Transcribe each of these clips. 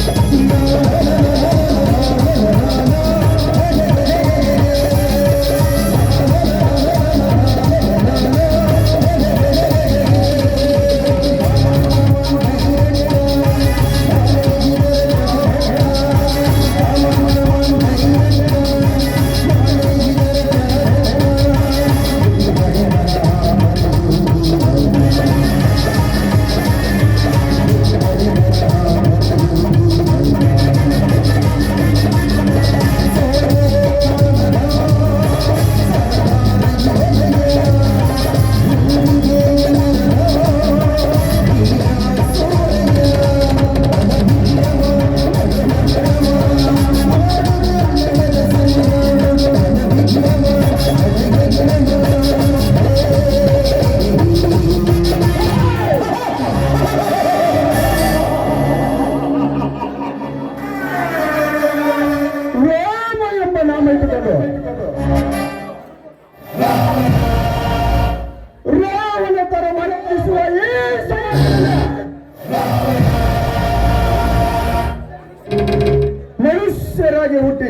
No, no, no. ಈ ಮನುಷ್ಯರಾಗಿ ಹುಟ್ಟಿ.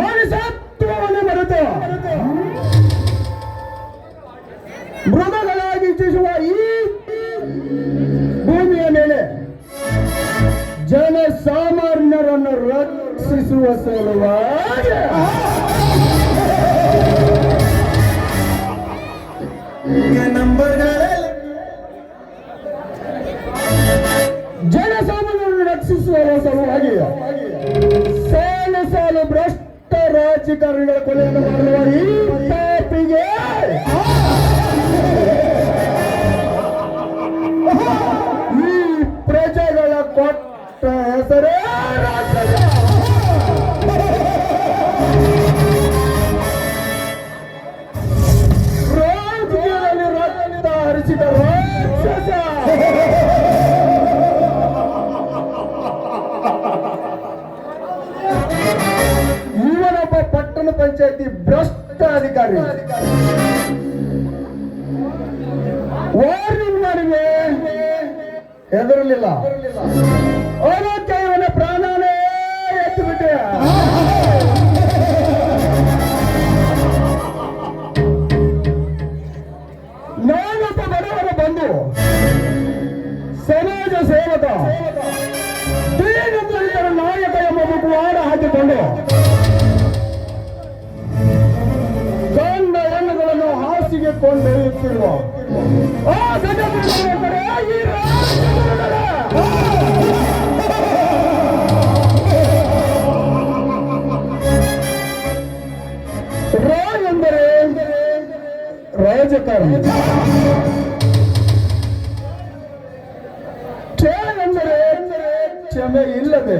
ಮನುಷ್ಯತ್ವವನ್ನು ಮರೆತು. ಮೃಗಗಳಾಗಿ ಇಚ್ಛಿಸುವ ಈ ಭೂಮಿಯ ಮೇಲೆ ಜನ ಸಾಮಾನ್ಯರನ್ನು ರಕ್ಷಿಸುವ ಸಲುವಾಗಿ. ಜನಸಾಮಾನ್ಯರನ್ನು ರಕ್ಷಿಸುವ ಸಲುವಾಗಿ ಸಾಲು ಸಾಲು ಭ್ರಷ್ಟ ರಾಜಕಾರಣಿಗಳ ಕೊಲೆಯನ್ನು ಮಾಡುವ ಈ ಪಾಪಿಗೆ ಈ ಪ್ರಜೆಗಳ ಕೊಟ್ಟ ಹೆಸರೇ ರಾಕ್ಷಸ. ಅಧಿಕಾರಿ. ವಾರ್ನಿಂಗ್ ಮಾಡಿದೆ. ಹೆದರಲಿಲ್ಲ. ಅವನಕ್ಕೆ ಇವನ ಪ್ರಾಣನೇ ಎತ್ತು ಬಿಟ್ಟೆ ನಾನೊಬ್ಬ ಬಡವರ ಬಂದು ಸಮಾಜ ಸೇವಕ ದೀನದಲಿತರ ನಾಯಕ ಎಂಬ ಮುಖವಾಡ ಹಾಕಿಕೊಂಡು ಹೆಣ್ಣುಗಳನ್ನು ಹಾಸಿಗೆ ಕೊಂಡೊಯ್ಯುತ್ತಿರುವ ಆ ಗಜಪುರದ ಕಡೆ ಈ ರಾಜಕಾರಣದ ರಾ ಎಂದರೆ ರಾಜಕಾರಣಿ ಕ್ಷ ಎಂದರೆ ಕ್ಷಮೆ ಇಲ್ಲದೆ